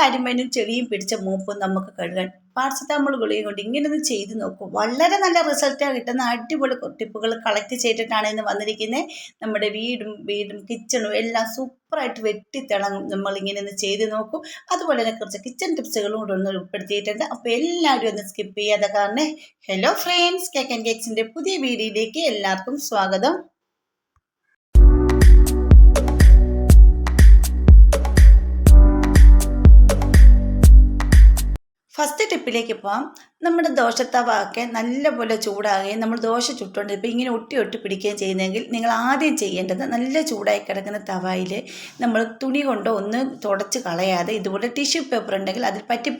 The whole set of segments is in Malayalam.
കരിമ്പനും ചെളിയും പിടിച്ച മൂപ്പും നമുക്ക് കഴുകാൻ പാരസെറ്റാമോൾ ഗുളിക കൊണ്ട് ഇങ്ങനെ ഒന്ന് ചെയ്ത് നോക്കും. വളരെ നല്ല റിസൾട്ടാണ് കിട്ടുന്ന അടിപൊളി ടിപ്പുകൾ കളക്ട് ചെയ്തിട്ടാണ് ഇന്ന് വന്നിരിക്കുന്നത് നമ്മുടെ വീടും വീടും കിച്ചണും എല്ലാം സൂപ്പറായിട്ട് വെട്ടിത്തിളങ്ങും നമ്മളിങ്ങനെ ഒന്ന് ചെയ്ത് നോക്കും. അതുപോലെ തന്നെ കുറച്ച് കിച്ചൺ ടിപ്സുകളും കൂടെ ഒന്ന് ഉൾപ്പെടുത്തിയിട്ടുണ്ട്. അപ്പോൾ എല്ലാവരും ഒന്ന് സ്കിപ്പ് ചെയ്യാതെ കാരണം ഹലോ ഫ്രണ്ട്സ് കേക്ക് ആൻഡ് കേക്സിന്റെ പുതിയ വീഡിയോയിലേക്ക് എല്ലാവർക്കും സ്വാഗതം. ഫസ്റ്റ് ടിപ്പിലേക്ക് പോവാം. നമ്മുടെ ദോശത്തവ ഒക്കെ നല്ലപോലെ ചൂടാകുകയും നമ്മൾ ദോശ ചുട്ടുകൊണ്ട് ഇപ്പോൾ ഇങ്ങനെ ഒട്ടി ഒട്ടി പിടിക്കുകയും ചെയ്യുന്നെങ്കിൽ നിങ്ങൾ ആദ്യം ചെയ്യേണ്ടത് നല്ല ചൂടായി കിടക്കുന്ന തവയിൽ നമ്മൾ തുണി കൊണ്ടോ ഒന്ന് തുടച്ച് കളയാതെ ഇതുപോലെ ടിഷ്യൂ പേപ്പർ ഉണ്ടെങ്കിൽ അതിൽ പറ്റി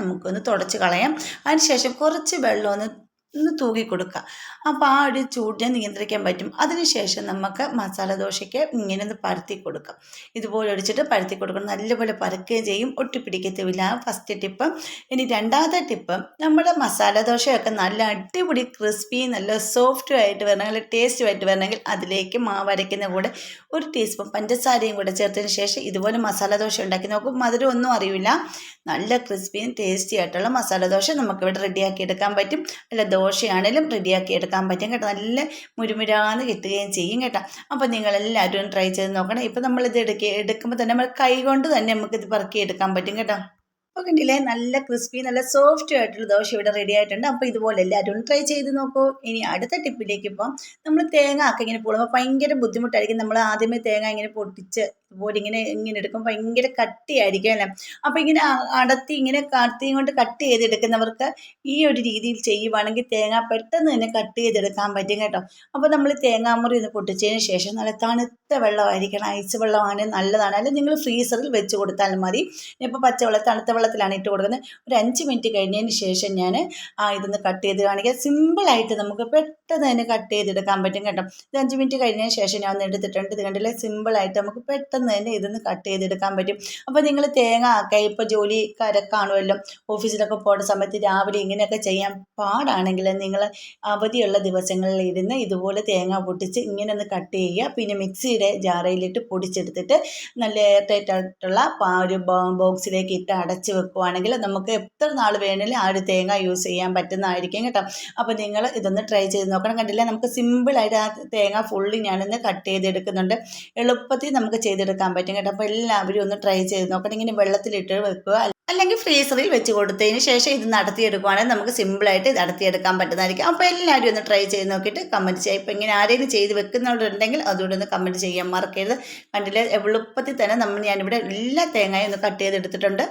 നമുക്കൊന്ന് തുടച്ച് കളയാം. അതിനുശേഷം കുറച്ച് വെള്ളം ഒന്ന് ഒന്ന് തൂക്കി കൊടുക്കുക അപ്പോൾ ആ ഒരു ചൂടിനെ നിയന്ത്രിക്കാൻ പറ്റും. അതിനുശേഷം നമുക്ക് മസാല ദോശയ്ക്ക് ഇങ്ങനെ ഒന്ന് പരത്തി കൊടുക്കാം. ഇതുപോലെ ഒടിച്ചിട്ട് പരത്തി കൊടുക്കണം. നല്ലപോലെ പരക്കുകയും ചെയ്യും. ഒട്ടിപ്പിടിക്കത്തുമില്ല ഫസ്റ്റ് ടിപ്പ് ഇനി രണ്ടാമത്തെ ടിപ്പ് നമ്മുടെ മസാല ദോശയൊക്കെ നല്ല അടിപൊളി ക്രിസ്പി നല്ല സോഫ്റ്റും ആയിട്ട് വരണം നല്ല ടേസ്റ്റും ആയിട്ട് വരണമെങ്കിൽ അതിലേക്ക് മാവ് അരയ്ക്കുന്ന കൂടെ ഒരു ടീസ്പൂൺ പഞ്ചസാരയും കൂടെ ചേർത്തതിന് ശേഷം ഇതുപോലെ മസാല ദോശ ഉണ്ടാക്കി നോക്കും. മധുരം ഒന്നും അറിയില്ല. നല്ല ക്രിസ്പിയും ടേസ്റ്റി ആയിട്ടുള്ള മസാല ദോശ നമുക്കിവിടെ റെഡിയാക്കി എടുക്കാൻ പറ്റും. അല്ല ദോശയാണേലും റെഡിയാക്കി എടുക്കാൻ പറ്റും കേട്ടോ. നല്ല മുരുമുരാന്ന് കിട്ടുകയും ചെയ്യും കേട്ടോ. അപ്പോൾ നിങ്ങളെല്ലാവരും ട്രൈ ചെയ്ത് നോക്കണം. ഇപ്പോൾ നമ്മളിത് എടുക്കുക എടുക്കുമ്പോൾ തന്നെ നമ്മൾ കൈ കൊണ്ട് തന്നെ നമുക്കിത് പറക്കി എടുക്കാൻ പറ്റും കേട്ടോ. അപ്പോൾ കണ്ടില്ലേ? നല്ല ക്രിസ്പി നല്ല സോഫ്റ്റ് ആയിട്ടുള്ള ദോശ ഇവിടെ റെഡി ആയിട്ടുണ്ട്. അപ്പോൾ ഇതുപോലെ എല്ലാവരും ട്രൈ ചെയ്ത് നോക്കൂ. ഇനി അടുത്ത ടിപ്പിലേക്ക് ഇപ്പം നമ്മൾ തേങ്ങ ഒക്കെ ഇങ്ങനെ പോകുമ്പോൾ ഭയങ്കര ബുദ്ധിമുട്ടായിരിക്കും. നമ്മൾ ആദ്യമേ തേങ്ങ ഇങ്ങനെ പൊട്ടിച്ച് ഇതുപോലെ ഇങ്ങനെ ഇങ്ങനെ എടുക്കുമ്പോൾ ഭയങ്കര കട്ടിയായിരിക്കും അല്ലേ? അപ്പോൾ ഇങ്ങനെ അടത്തി ഇങ്ങനെ കത്തിയും കൊണ്ട് കട്ട് ചെയ്തെടുക്കുന്നവർക്ക് ഈ ഒരു രീതിയിൽ ചെയ്യുവാണെങ്കിൽ തേങ്ങ പെട്ടെന്ന് തന്നെ കട്ട് ചെയ്തെടുക്കാൻ പറ്റും കേട്ടോ. അപ്പോൾ നമ്മൾ തേങ്ങാമുറി ഒന്ന് പൊട്ടിച്ചതിന് ശേഷം നല്ല തണുത്ത വെള്ളമായിരിക്കണം. ഐസ് വെള്ളമാണ് നല്ലതാണ്. അല്ലെങ്കിൽ നിങ്ങൾ ഫ്രീസറിൽ വെച്ച് കൊടുത്താലും മതി. ഇപ്പോൾ പച്ചവെള്ളം തണുത്ത വെള്ളത്തിലാണ് ഇട്ട് കൊടുക്കുന്നത്. ഒരു അഞ്ച് മിനിറ്റ് കഴിഞ്ഞതിന് ശേഷം ഞാൻ ആ ഇതൊന്ന് കട്ട് ചെയ്ത് കാണിക്കുക സിമ്പിളായിട്ട് നമുക്ക് പെട്ടെന്ന് തന്നെ കട്ട് ചെയ്തെടുക്കാൻ പറ്റും കേട്ടോ. ഇത് അഞ്ച് മിനിറ്റ് കഴിഞ്ഞതിന് ശേഷം ഞാൻ ഒന്ന് എടുത്തിട്ടുണ്ട്. ഇത് കണ്ടില്ലേ? സിമ്പിളായിട്ട് നമുക്ക് പെട്ടെന്ന് തന്നെ ഇതൊന്ന് കട്ട് ചെയ്തെടുക്കാൻ പറ്റും. അപ്പോൾ നിങ്ങൾ തേങ്ങ ഒക്കെ ഇപ്പോൾ ജോലിക്കാരൊക്കെ കാണുമല്ലോ ഓഫീസിലൊക്കെ പോകുന്ന സമയത്ത് രാവിലെ ഇങ്ങനെയൊക്കെ ചെയ്യാൻ പാടാണെങ്കിൽ നിങ്ങൾ അവധിയുള്ള ദിവസങ്ങളിൽ ഇരുന്ന് ഇതുപോലെ തേങ്ങ പൊട്ടിച്ച് ഇങ്ങനെ ഒന്ന് കട്ട് ചെയ്യുക. പിന്നെ മിക്സിയുടെ ജാറയിലിട്ട് പൊടിച്ചെടുത്തിട്ട് നല്ല എയർ ടൈറ്റ് ഒരു ബോക്സിലേക്ക് ഇട്ട് അടച്ച് വെക്കുവാണെങ്കിൽ നമുക്ക് എത്ര നാൾ വേണമെങ്കിലും ആ ഒരു തേങ്ങ യൂസ് ചെയ്യാൻ പറ്റുന്നതായിരിക്കും കേട്ടോ. അപ്പോൾ നിങ്ങൾ ഇതൊന്ന് ട്രൈ ചെയ്ത് നോക്കണം കണ്ടില്ലേ? നമുക്ക് സിമ്പിളായിട്ട് ആ തേങ്ങ ഫുള്ളി ഞാനിന്ന് കട്ട് ചെയ്തെടുക്കുന്നുണ്ട്. എളുപ്പത്തിൽ നമുക്ക് ചെയ്തെടുക്കാൻ പറ്റും കേട്ടോ. അപ്പോൾ എല്ലാവരും ഒന്ന് ട്രൈ ചെയ്ത് നോക്കണം. ഇങ്ങനെ വെള്ളത്തിലിട്ട് വെക്കുക. അല്ലെങ്കിൽ ഫ്രീസറിൽ വെച്ച് കൊടുത്തതിന് ശേഷം ഇത് നടത്തിയെടുക്കുവാണെങ്കിൽ നമുക്ക് സിമ്പിളായിട്ട് നടത്തിയെടുക്കാൻ പറ്റുന്നതായിരിക്കും. അപ്പോൾ എല്ലാവരും ഒന്ന് ട്രൈ ചെയ്ത് നോക്കിയിട്ട് കമന്റ് ചെയ്യുക. ഇപ്പോൾ ഇങ്ങനെ ആരെങ്കിലും ചെയ്ത് വെക്കുന്നവരുണ്ടെങ്കിൽ അതുകൊണ്ട് ഒന്ന് കമന്റ് ചെയ്യാൻ മറക്കരുത്. കണ്ടില്ല? എളുപ്പത്തിൽ തന്നെ നമ്മൾ ഞാനിവിടെ എല്ലാ തേങ്ങയും ഒന്ന് കട്ട് ചെയ്തെടുത്തിട്ടുണ്ട്.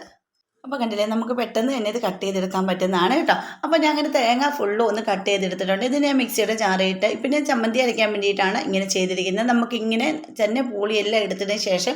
അപ്പോൾ കണ്ടില്ലേ നമുക്ക് പെട്ടെന്ന് തന്നെ ഇത് കട്ട് ചെയ്തെടുക്കാൻ പറ്റുന്നതാണ് കേട്ടോ. അപ്പോൾ ഞാൻ അങ്ങനെ തേങ്ങ ഫുള്ളും ഒന്ന് കട്ട് ചെയ്തെടുത്തിട്ടുണ്ട്. ഇത് ഞാൻ മിക്സിയുടെ ചാറിയിട്ട് ഇപ്പം ഞാൻ ചമ്മന്തി അരയ്ക്കാൻ വേണ്ടിയിട്ടാണ് ഇങ്ങനെ ചെയ്തിരിക്കുന്നത്. നമുക്ക് ഇങ്ങനെ തന്നെ പൂളിയെല്ലാം എടുത്തതിന് ശേഷം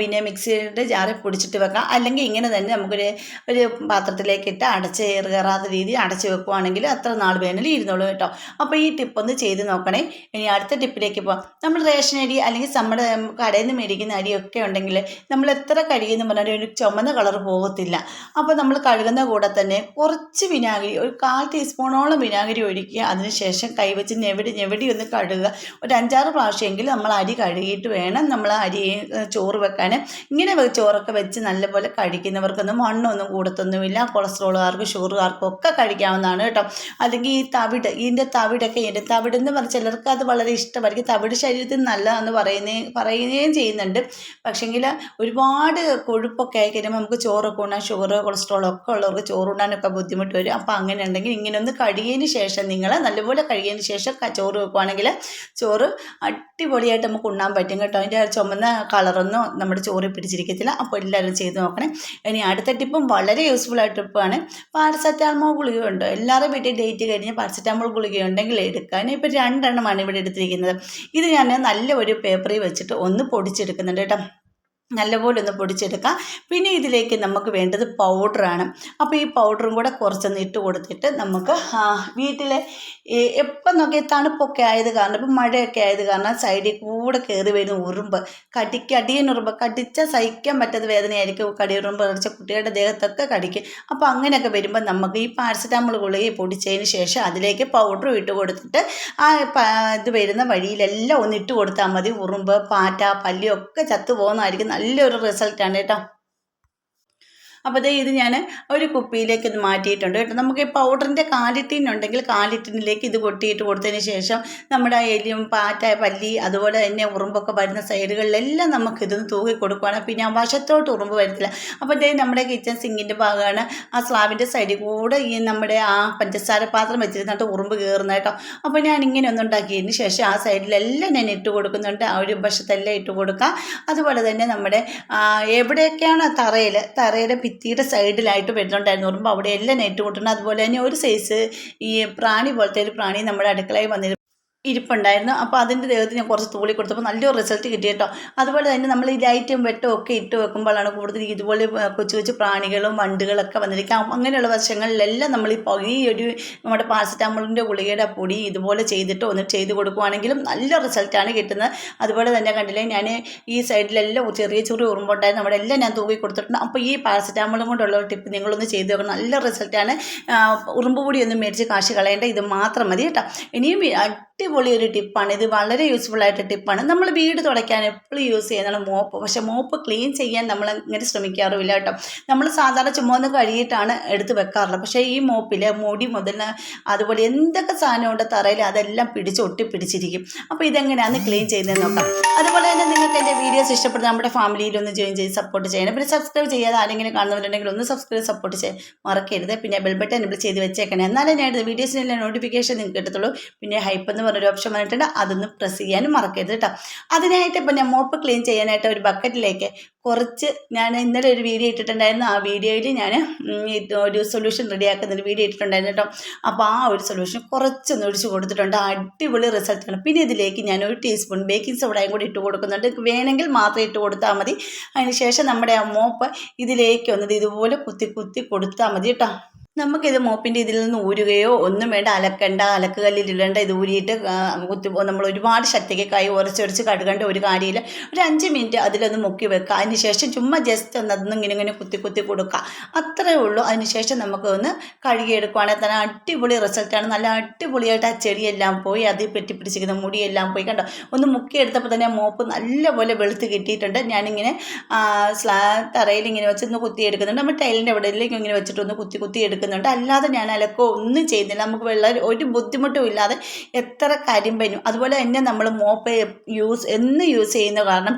പിന്നെ മിക്സിയുടെ ജാറിൽ പൊടിച്ചിട്ട് വെക്കാം. അല്ലെങ്കിൽ ഇങ്ങനെ തന്നെ നമുക്കൊരു ഒരു പാത്രത്തിലേക്ക് ഇട്ട് അടച്ച് കയറാത്ത രീതിയിൽ അടച്ച് വെക്കുവാണെങ്കിൽ അത്ര നാൾ വേണമെങ്കിൽ ഇരുന്നോളൂ കേട്ടോ. അപ്പോൾ ഈ ടിപ്പ് ഒന്ന് ചെയ്ത് നോക്കണേ. ഇനി അടുത്ത ടിപ്പിലേക്ക് പോകാം നമ്മൾ റേഷൻ അരി അല്ലെങ്കിൽ നമ്മുടെ കടയിൽ നിന്ന് മേടിക്കുന്ന അരിയൊക്കെ ഉണ്ടെങ്കിൽ നമ്മൾ എത്ര കഴിയുമെന്ന് പറഞ്ഞാൽ ഒരു ചുമന്ന കളർ പോകത്തില്ല. അപ്പോൾ നമ്മൾ കഴുകുന്ന കൂടെ തന്നെ കുറച്ച് വിനാഗിരി ഒരു കാൽ ടീസ്പൂണോളം വിനാഗിരി ഒഴിക്കുക. അതിനുശേഷം കൈവച്ച് ഞെവിടി ഞെവിടി ഒന്ന് കഴുകുക. ഒരു അഞ്ചാറ് പ്രാവശ്യമെങ്കിലും നമ്മൾ അരി കഴുകിയിട്ട് വേണം നമ്മൾ അരി ചോറ് വെക്കാൻ ഇങ്ങനെ ചോറൊക്കെ വെച്ച് നല്ലപോലെ കഴിക്കുന്നവർക്കൊന്നും മണ്ണൊന്നും കൂടത്തൊന്നുമില്ല. കൊളസ്ട്രോളുകാർക്കും ഷുഗറുകാർക്കും ഒക്കെ കഴിക്കാവുന്നതാണ് കേട്ടോ. അല്ലെങ്കിൽ ഈ തവിട് ഇതിന്റെ തവിടൊക്കെ ഇതിന്റെ തവിട് എന്ന് പറഞ്ഞാൽ ചിലർക്ക് അത് വളരെ ഇഷ്ടമായിരിക്കും. തവിട് ശരീരത്തിന് നല്ലതെന്ന് പറയുന്നേ പറയുകയും ചെയ്യുന്നുണ്ട്. പക്ഷേങ്കിൽ ഒരുപാട് കൊഴുപ്പൊക്കെ ആയി കഴിയുമ്പോൾ നമുക്ക് ചോറൊക്കെ ഉണ്ണാൻ ഷുഗർ കൊളസ്ട്രോൾ ഒക്കെ ഉള്ളവർക്ക് ചോറുണ്ണാനൊക്കെ ബുദ്ധിമുട്ട് വരും. അപ്പോൾ അങ്ങനെ ഉണ്ടെങ്കിൽ ഇങ്ങനെ ഒന്ന് കഴുകിയതിന് ശേഷം നിങ്ങൾ നല്ലപോലെ കഴുകിയതിന് ശേഷം ചോറ് വെക്കുവാണെങ്കിൽ ചോറ് അടിപൊളിയായിട്ട് നമുക്ക് ഉണ്ണാൻ പറ്റും കേട്ടോ. അതിന്റെ ചുമന്ന കളറൊന്നും നമ്മുടെ ചോറിൽ പിടിച്ചിരിക്കത്തില്ല. അപ്പോൾ എല്ലാവരും ചെയ്ത് നോക്കണേ. ഇനി അടുത്ത ടിപ്പും വളരെ യൂസ്ഫുൾ ആയിട്ട് ടിപ്പാണ് പാരസെറ്റാമോൾ ഗുളികയുണ്ട്. എല്ലാവരും വീട്ടിൽ ഡേറ്റ് കഴിഞ്ഞ് പാരസെറ്റാമോൾ ഗുളിക ഉണ്ടെങ്കിൽ എടുക്കാൻ ഇപ്പോൾ രണ്ടെണ്ണമാണ് ഇവിടെ എടുത്തിരിക്കുന്നത്. ഇത് ഞാൻ നല്ല ഒരു പേപ്പറിൽ വെച്ചിട്ട് ഒന്ന് പൊടിച്ചെടുക്കുന്നുണ്ട് കേട്ടോ. നല്ലപോലെ ഒന്ന് പൊടിച്ചെടുക്കാം പിന്നെ ഇതിലേക്ക് നമുക്ക് വേണ്ടത് പൗഡറാണ്. അപ്പോൾ ഈ പൗഡറും കൂടെ കുറച്ചൊന്ന് ഇട്ട് കൊടുത്തിട്ട് നമുക്ക് വീട്ടിലെ എപ്പം നോക്കി തണുപ്പൊക്കെ ആയത് കാരണം ഇപ്പം മഴയൊക്കെ ആയത് കാരണം സൈഡിൽ കൂടെ കയറി വരുന്ന ഉറുമ്പ് കടിക്ക് അടിയനുറുമ്പ് കടിച്ചാൽ സഹിക്കാൻ പറ്റാത്ത വേദനയായിരിക്കും. കടിയുറുമ്പ് കടിച്ച കുട്ടികളുടെ ദേഹത്തൊക്കെ കടിക്കും. അപ്പോൾ അങ്ങനെയൊക്കെ വരുമ്പോൾ നമുക്ക് ഈ പാരസെറ്റാമോൾ ഗുളിക പൊടിച്ചതിന് ശേഷം അതിലേക്ക് പൗഡറും ഇട്ട് കൊടുത്തിട്ട് ആ ഇത് വരുന്ന വഴിയിലെല്ലാം ഒന്ന് ഇട്ട് കൊടുത്താൽ മതി. ഉറുമ്പ് പാറ്റ പല്ലിയൊക്കെ ചത്തു പോകുന്നതായിരിക്കും നല്ലൊരു റിസൾട്ടാണ് കേട്ടോ. അപ്പോൾ ദേ ഇത് ഞാൻ ഒരു കുപ്പിയിലേക്ക് ഇത് മാറ്റിയിട്ടുണ്ട് കേട്ടോ. നമുക്ക് ഈ പൗഡറിന്റെ കാലിറ്റീനുണ്ടെങ്കിൽ കാലിട്ടീനിലേക്ക് ഇത് കൊട്ടിയിട്ട് കൊടുത്തതിന് ശേഷം നമ്മുടെ എലിയും പാറ്റ പല്ലി അതുപോലെ തന്നെ ഉറുമ്പൊക്കെ വരുന്ന സൈഡുകളിലെല്ലാം നമുക്ക് ഇതൊന്ന് തൂക്കി കൊടുക്കുകയാണ് പിന്നെ ആ വശത്തോട്ട് ഉറുമ്പ് വരത്തില്ല. അപ്പോൾ ദേ നമ്മുടെ കിച്ചൺ സിങ്കിന്റെ ഭാഗമാണ് ആ സ്ലാബിന്റെ സൈഡിൽ കൂടെ ഈ നമ്മുടെ ആ പഞ്ചസാര പാത്രം വെച്ചിരുന്നിട്ട് ഉറുമ്പ് കയറുന്ന കേട്ടോ. അപ്പോൾ ഞാൻ ഇങ്ങനെ ഒന്ന് ഉണ്ടാക്കിയതിന് ശേഷം ആ സൈഡിലെല്ലാം ഞാൻ ഇട്ട് കൊടുക്കുന്നുണ്ട്. ആ ഒരു വശത്തെല്ലാം ഇട്ട് കൊടുക്കുക അതുപോലെ തന്നെ നമ്മുടെ എവിടെയൊക്കെയാണ് തറയിൽ തറയുടെ ഭിത്തിയുടെ സൈഡിലായിട്ട് വരുന്നുണ്ടായിരുന്നു. പറയുമ്പോൾ അവിടെ എല്ലാം നെറ്റ് കൂട്ടണം അതുപോലെ തന്നെ ഒരു സൈസ് ഈ പ്രാണി പോലത്തെ ഒരു പ്രാണി നമ്മുടെ അടുക്കളയിൽ വന്നിരുന്നു. ഇരിപ്പുണ്ടായിരുന്നു. അപ്പോൾ അതിന്റെ ദേഹത്ത് ഞാൻ കുറച്ച് തൂളി കൊടുത്തപ്പോൾ നല്ലൊരു റിസൾട്ട് കിട്ടി കേട്ടോ. അതുപോലെ തന്നെ നമ്മൾ ഈ ലൈറ്റും വെട്ടവും ഒക്കെ ഇട്ട് വെക്കുമ്പോഴാണ് കൂടുതൽ ഇതുപോലെ കൊച്ചു കൊച്ചു പ്രാണികളും വണ്ടുകളൊക്കെ വന്നിരിക്കാം. അങ്ങനെയുള്ള വശങ്ങളിലെല്ലാം നമ്മൾ ഈ ഈ ഒരു നമ്മുടെ പാരസെറ്റാമോളിന്റെ ഗുളികയുടെ പൊടി ഇതുപോലെ ചെയ്തിട്ട് ഒന്ന് ചെയ്ത് കൊടുക്കുവാണെങ്കിലും നല്ല റിസൾട്ടാണ് കിട്ടുന്നത്. അതുപോലെ തന്നെ കണ്ടില്ലേ ഞാൻ ഈ സൈഡിലെല്ലാം ചെറിയ ചെറിയ ഉറുമ്പുണ്ടായിരുന്നു. നമ്മുടെ എല്ലാം ഞാൻ തൂക്കി കൊടുത്തിട്ടുണ്ട്. അപ്പോൾ ഈ പാരസെറ്റാമോളും കൊണ്ടുള്ള ടിപ്പ് നിങ്ങളൊന്ന് ചെയ്ത് നോക്കണം. നല്ല റിസൾട്ടാണ് ഉറുമ്പ് പൊടിയൊന്നും മേടിച്ച് കാശ് കളയേണ്ട ഇത് മാത്രം മതി കേട്ടോ. ഇനിയും അടിപൊളി ഒരു ടിപ്പാണ്. ഇത് വളരെ യൂസ്ഫുൾ ആയിട്ട് ടിപ്പാണ്. നമ്മൾ വീട് തുടയ്ക്കാൻ എപ്പോഴും യൂസ് ചെയ്യുന്നതാണ് മോപ്പ്. പക്ഷെ മോപ്പ് ക്ലീൻ ചെയ്യാൻ നമ്മൾ ഇങ്ങനെ ശ്രമിക്കാറുമില്ല കേട്ടോ. നമ്മൾ സാധാരണ ചുമന്ന് കഴുകിയിട്ടാണ് എടുത്ത് വെക്കാറുള്ളത്. പക്ഷേ ഈ മോപ്പിൽ മുടി മുതൽ അതുപോലെ എന്തൊക്കെ സാധനമുണ്ട് തറയിൽ അതെല്ലാം പിടിച്ച് ഒട്ടി പിടിച്ചിരിക്കും അപ്പോൾ ഇതെങ്ങനെയാണ് ക്ലീൻ ചെയ്യുന്നത് നോക്കാം. അതുപോലെ തന്നെ നിങ്ങൾക്ക് എന്റെ വീഡിയോസ് ഇഷ്ടപ്പെടുന്ന നമ്മുടെ ഫാമിലിയിൽ ഒന്ന് ജോയിൻ ചെയ്ത് സപ്പോർട്ട് ചെയ്യണം. പിന്നെ സബ്സ്ക്രൈബ് ചെയ്യാതെ ആരെങ്കിലും കാണുന്നവരുണ്ടെങ്കിൽ ഒന്ന് സബ്സ്ക്രൈബ് സപ്പോർട്ട് ചെയ്യാൻ മറക്കരുത്. പിന്നെ ബെൽ ബട്ടൺ ചെയ്ത് വെച്ചേക്കണേ. എന്നാലേ ഞാൻ വീഡിയോസിനെല്ലാം നോട്ടിഫിക്കേഷൻ നിങ്ങൾക്ക് കിട്ടത്തുള്ളൂ. പിന്നെ ഹൈപ്പ് എന്ന് പറഞ്ഞൊരു ഓപ്ഷൻ വന്നിട്ടുണ്ട് അതൊന്ന് പ്രസ് ചെയ്യാനും മറക്കരുത് കേട്ടോ അതിനായിട്ട് ഇപ്പം ഞാൻ മോപ്പ് ക്ലീൻ ചെയ്യാനായിട്ട് ഒരു ബക്കറ്റിലേക്ക് കുറച്ച് ഞാൻ ഇന്നലെ ഒരു വീഡിയോ ഇട്ടിട്ടുണ്ടായിരുന്നു. ആ വീഡിയോയിൽ ഞാൻ ഒരു സൊല്യൂഷൻ റെഡിയാക്കുന്ന ഒരു വീഡിയോ ഇട്ടിട്ടുണ്ടായിരുന്നു കേട്ടോ അപ്പോൾ ആ ഒരു സൊല്യൂഷൻ കുറച്ചൊന്ന് ഒഴിച്ച് കൊടുത്തിട്ടുണ്ട്. അടിപൊളി റിസൾട്ടാണ് പിന്നെ ഇതിലേക്ക് ഞാൻ ഒരു ടീസ്പൂൺ ബേക്കിംഗ് സോഡയും കൂടി ഇട്ട് കൊടുക്കുന്നുണ്ട്. വേണമെങ്കിൽ മാത്രം ഇട്ട് കൊടുത്താൽ മതി. അതിന് ശേഷം നമ്മുടെ ആ മോപ്പ് ഇതിലേക്ക് വന്നത് ഇതുപോലെ കുത്തി കുത്തി കൊടുത്താൽ മതി കേട്ടോ നമുക്കിത് മോപ്പിന്റെ ഇതിൽ നിന്ന് ഊരുകയോ ഒന്നും വേണ്ട അലക്കണ്ട അലക്കുകല്ലിൽ ഇടേണ്ട ഇത് ഊരിയിട്ട് കുത്തി നമ്മൾ ഒരുപാട് ശക്തിക്ക് കൈ ഉരച്ചുരച്ച് കഴുകേണ്ട ഒരു കാര്യമില്ല. ഒരു അഞ്ച് മിനിറ്റ് അതിലൊന്ന് മുക്കി വെക്കുക. അതിനുശേഷം ചുമ്മാ ജസ്റ്റ് ഒന്ന് അതൊന്നും ഇങ്ങനെ ഇങ്ങനെ കുത്തി കുത്തി കൊടുക്കുക. അത്രേ ഉള്ളൂ. അതിനുശേഷം നമുക്കൊന്ന് കഴുകിയെടുക്കുകയാണെങ്കിൽ തന്നെ അടിപൊളി റിസൾട്ടാണ് നല്ല അടിപൊളിയായിട്ട് ആ ചെടിയെല്ലാം പോയി അതിൽ പെറ്റി പിടിച്ചിരിക്കുന്ന മുടിയെല്ലാം പോയി. കണ്ടോ? ഒന്ന് മുക്കിയെടുത്തപ്പോൾ തന്നെ മോപ്പ് നല്ലപോലെ വെളുത്ത് കിട്ടിയിട്ടുണ്ട്. ഞാനിങ്ങനെ സ്ലാ തറയിൽ ഇങ്ങനെ വെച്ച് കുത്തിയെടുക്കുന്നുണ്ട്. നമ്മൾ ടൈലിന്റെ എവിടെയെങ്കിലും ഇങ്ങനെ വെച്ചിട്ടൊന്ന് കുത്തി കുത്തി കുത്തി എടുക്കുന്നുണ്ട് അല്ലാതെ ഞാൻ അലക്കോ ഒന്നും ചെയ്യുന്നില്ല. നമുക്ക് വെള്ളം ഒരു ബുദ്ധിമുട്ടും ഇല്ലാതെ എത്ര കരിമ്പനും അതുപോലെ തന്നെ നമ്മൾ മോപ്പ് യൂസ് എന്ന് യൂസ് ചെയ്യുന്ന കാരണം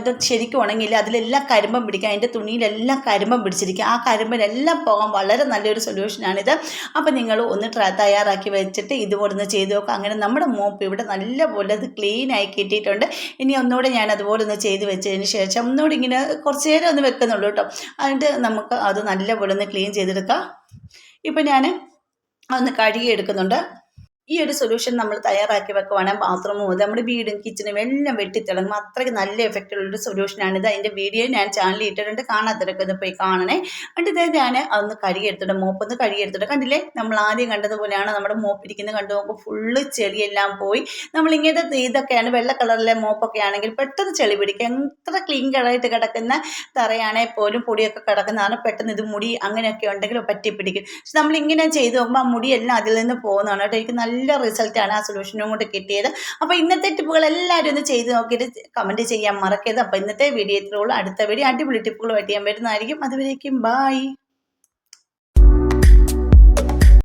ഇത് ശരിക്കും ഉണങ്ങിയില്ല. അതിലെല്ലാം കരിമ്പം പിടിക്കുക അതിന്റെ തുണിയിലെല്ലാം കരിമ്പം പിടിച്ചിരിക്കുക ആ കരിമ്പനെല്ലാം പോകാൻ വളരെ നല്ലൊരു സൊല്യൂഷനാണിത് അപ്പോൾ നിങ്ങൾ ഒന്ന് തയ്യാറാക്കി വെച്ചിട്ട് ഇതുപോലെ ഒന്ന് ചെയ്ത് നോക്കുക അങ്ങനെ നമ്മുടെ മോപ്പ് ഇവിടെ നല്ലപോലെ അത് ക്ലീൻ ആയി കിട്ടിയിട്ടുണ്ട്. ഇനി ഒന്നുകൂടെ ഞാൻ അതുപോലെ ഒന്ന് ചെയ്ത് വെച്ചതിന് ശേഷം ഒന്നുകൂടി ഇങ്ങനെ കുറച്ച് നേരം ഒന്ന് വെക്കുന്നുള്ളൂ കേട്ടോ. എന്നിട്ട് നമുക്ക് അത് നല്ലപോലെ ഒന്ന് ക്ലീൻ ചെയ്തെടുക്കാം. ഇപ്പം ഞാൻ ഒന്ന് കഴുകി എടുക്കുന്നുണ്ട് ഈ ഒരു സൊല്യൂഷൻ നമ്മൾ തയ്യാറാക്കി വെക്കുവാണെങ്കിൽ ബാത്റൂം മുതൽ നമ്മുടെ വീടും കിച്ചണും എല്ലാം വെട്ടിത്തിളങ്ങും. അത്രയ്ക്ക് നല്ല എഫക്റ്റുള്ളൊരു സൊല്യൂഷനാണിത് അതിന്റെ വീഡിയോ ഞാൻ ചാനലിൽ ഇട്ടിട്ടുണ്ട്. കാണാത്തവരൊക്കെ ഒന്ന് പോയി കാണണേ. എന്നിട്ട് ഇത് ഞാൻ അതൊന്ന് കഴുകിയെടുത്തിട്ട് മോപ്പൊന്ന് കഴുകിയെടുത്തിട്ട് കണ്ടില്ലേ? നമ്മൾ ആദ്യം കണ്ടതുപോലെയാണ് നമ്മുടെ മോപ്പ് ഇരിക്കുന്നത് കണ്ടു നോക്കുമ്പോൾ ഫുള്ള് ചെളിയെല്ലാം പോയി. നമ്മൾ ഇങ്ങനത്തെ ഇതൊക്കെയാണ് വെള്ള കളറിലെ മോപ്പൊക്കെ ആണെങ്കിൽ പെട്ടെന്ന് ചെളി പിടിക്കും. എത്ര ക്ലീൻ കളറായിട്ട് കിടക്കുന്ന തറയാണെങ്കിൽ പോലും പൊടിയൊക്കെ കിടക്കുന്നതാണ് പെട്ടെന്ന് ഇത് മുടി അങ്ങനെയൊക്കെ ഉണ്ടെങ്കിൽ പറ്റി പിടിക്കും പക്ഷെ നമ്മൾ ഇങ്ങനെ ചെയ്ത് നോക്കുമ്പോൾ ആ മുടിയെല്ലാം അതിൽ നിന്ന് പോകുന്നതാണ് കേട്ടോ. എനിക്ക് നല്ല റിസൾട്ടാണ് ആ സൊല്യൂഷനും കൊണ്ട് കിട്ടിയത്. അപ്പോൾ ഇന്നത്തെ ടിപ്പുകൾ എല്ലാവരും ഒന്ന് ചെയ്ത് നോക്കിയിട്ട് കമന്റ് ചെയ്യാൻ മറക്കരുത്. അപ്പോൾ ഇന്നത്തെ വീഡിയോ ഇത്രയുള്ളൂ അടുത്ത വീഡിയോ അടിപൊളി ടിപ്പുകളുമായിട്ട് ഞാൻ വരുന്നതായിരിക്കും. അതുവരേക്കും ബായ്